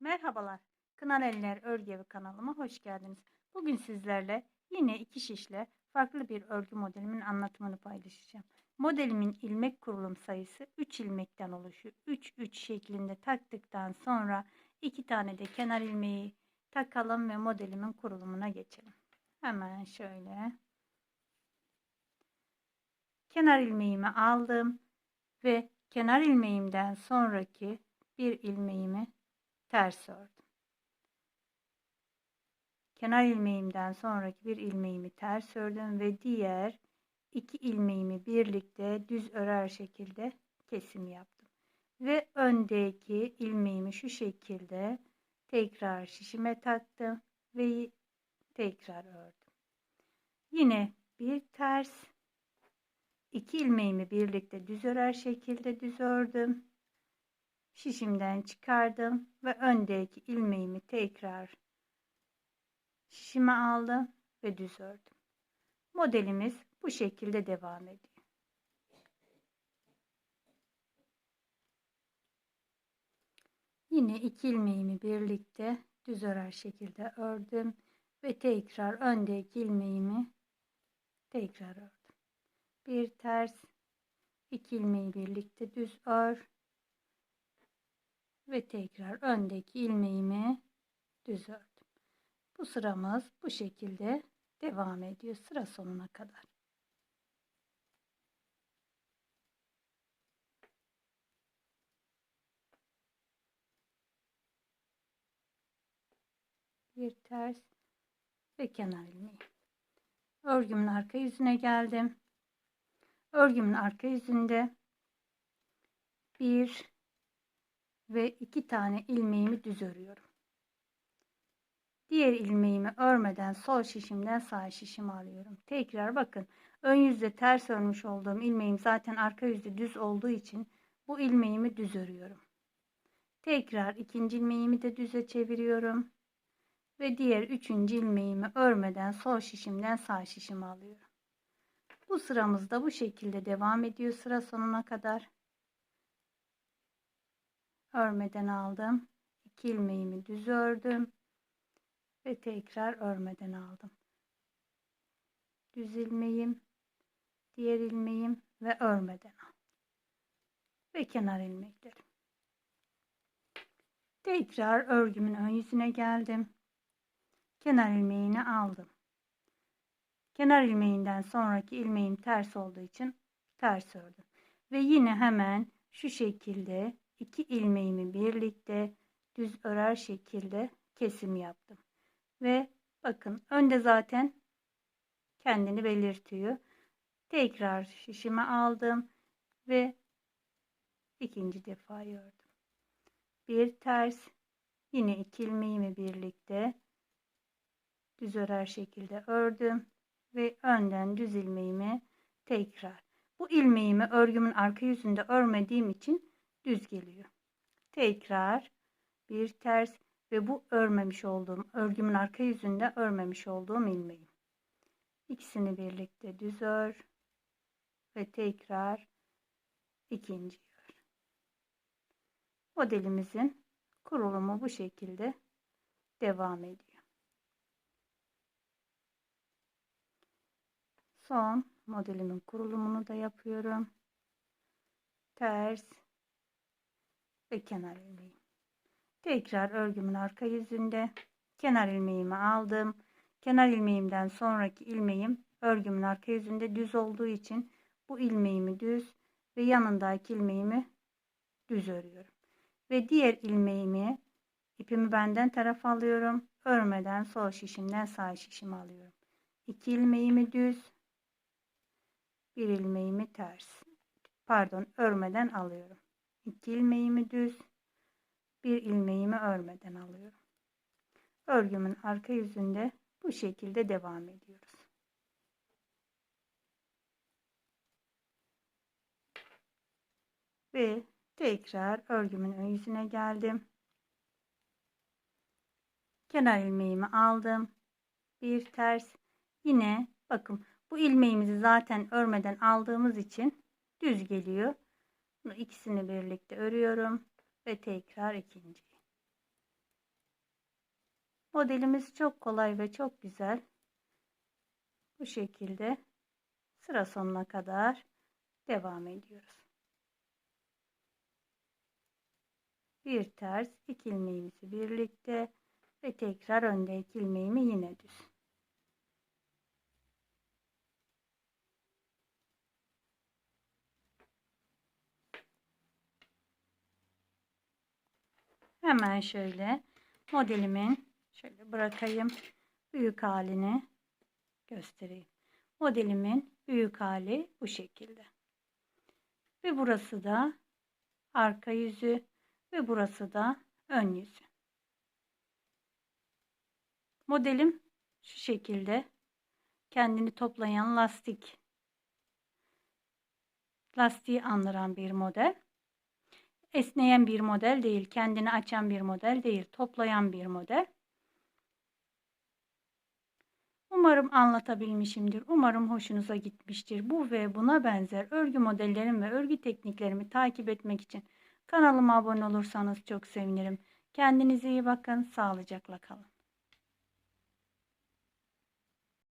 Merhabalar, Kınar Eller Örgü Evi kanalıma hoş geldiniz. Bugün sizlerle yine iki şişle farklı bir örgü modelimin anlatımını paylaşacağım. Modelimin ilmek kurulum sayısı 3 ilmekten oluşuyor. 3-3 şeklinde taktıktan sonra iki tane de kenar ilmeği takalım ve modelimin kurulumuna geçelim. Hemen şöyle. Kenar ilmeğimi aldım ve kenar ilmeğimden sonraki bir ilmeğimi ters ördüm. Kenar ilmeğimden sonraki bir ilmeğimi ters ördüm ve diğer iki ilmeğimi birlikte düz örer şekilde kesim yaptım. Ve öndeki ilmeğimi şu şekilde tekrar şişime taktım ve tekrar ördüm. Yine bir ters iki ilmeğimi birlikte düz örer şekilde düz ördüm şişimden çıkardım ve öndeki ilmeğimi tekrar şişime aldım ve düz ördüm. Modelimiz bu şekilde devam ediyor. Yine iki ilmeğimi birlikte düz örer şekilde ördüm ve tekrar öndeki ilmeğimi tekrar ördüm. Bir ters iki ilmeği birlikte düz ör ve tekrar öndeki ilmeğimi düz ördüm. Bu sıramız bu şekilde devam ediyor sıra sonuna kadar. Bir ters ve kenar ilmeği. Örgümün arka yüzüne geldim. Örgümün arka yüzünde bir ve iki tane ilmeğimi düz örüyorum. Diğer ilmeğimi örmeden sol şişimden sağ şişimi alıyorum. Tekrar bakın ön yüzde ters örmüş olduğum ilmeğim zaten arka yüzde düz olduğu için bu ilmeğimi düz örüyorum. Tekrar ikinci ilmeğimi de düze çeviriyorum. Ve diğer üçüncü ilmeğimi örmeden sol şişimden sağ şişimi alıyorum. Bu sıramızda bu şekilde devam ediyor sıra sonuna kadar örmeden aldım. 2 ilmeğimi düz ördüm ve tekrar örmeden aldım. Düz ilmeğim, diğer ilmeğim ve örmeden aldım. Ve kenar ilmeklerim. Tekrar örgümün ön yüzüne geldim. Kenar ilmeğini aldım. Kenar ilmeğinden sonraki ilmeğim ters olduğu için ters ördüm. Ve yine hemen şu şekilde iki ilmeğimi birlikte düz örer şekilde kesim yaptım. Ve bakın önde zaten kendini belirtiyor. Tekrar şişime aldım ve ikinci defa ördüm. Bir ters yine iki ilmeğimi birlikte düz örer şekilde ördüm ve önden düz ilmeğimi tekrar. Bu ilmeğimi örgümün arka yüzünde örmediğim için düz geliyor. Tekrar bir ters ve bu örmemiş olduğum örgümün arka yüzünde örmemiş olduğum ilmeğim. İkisini birlikte düz ör ve tekrar ikinci ör. Modelimizin kurulumu bu şekilde devam ediyor. Son modelimin kurulumunu da yapıyorum. Ters ve kenar ilmeği. Tekrar örgümün arka yüzünde kenar ilmeğimi aldım. Kenar ilmeğimden sonraki ilmeğim örgümün arka yüzünde düz olduğu için bu ilmeğimi düz ve yanındaki ilmeğimi düz örüyorum. Ve diğer ilmeğimi ipimi benden taraf alıyorum. Örmeden sol şişimden sağ şişimi alıyorum. İki ilmeğimi düz, bir ilmeğimi ters. Pardon, örmeden alıyorum. 2 ilmeğimi düz, bir ilmeğimi örmeden alıyorum. Örgümün arka yüzünde bu şekilde devam ediyoruz. Ve tekrar örgümün ön yüzüne geldim. Kenar ilmeğimi aldım. Bir ters. Yine bakın bu ilmeğimizi zaten örmeden aldığımız için düz geliyor. Bunu ikisini birlikte örüyorum ve tekrar ikinci. Modelimiz çok kolay ve çok güzel. Bu şekilde sıra sonuna kadar devam ediyoruz. Bir ters, iki ilmeğimizi birlikte ve tekrar önde iki ilmeğimi yine düz. Hemen şöyle modelimin şöyle bırakayım büyük halini göstereyim. Modelimin büyük hali bu şekilde. Ve burası da arka yüzü ve burası da ön yüzü. Modelim şu şekilde kendini toplayan lastik lastiği andıran bir model. Esneyen bir model değil, kendini açan bir model değil, toplayan bir model. Umarım anlatabilmişimdir. Umarım hoşunuza gitmiştir. Bu ve buna benzer örgü modellerim ve örgü tekniklerimi takip etmek için kanalıma abone olursanız çok sevinirim. Kendinize iyi bakın. Sağlıcakla kalın.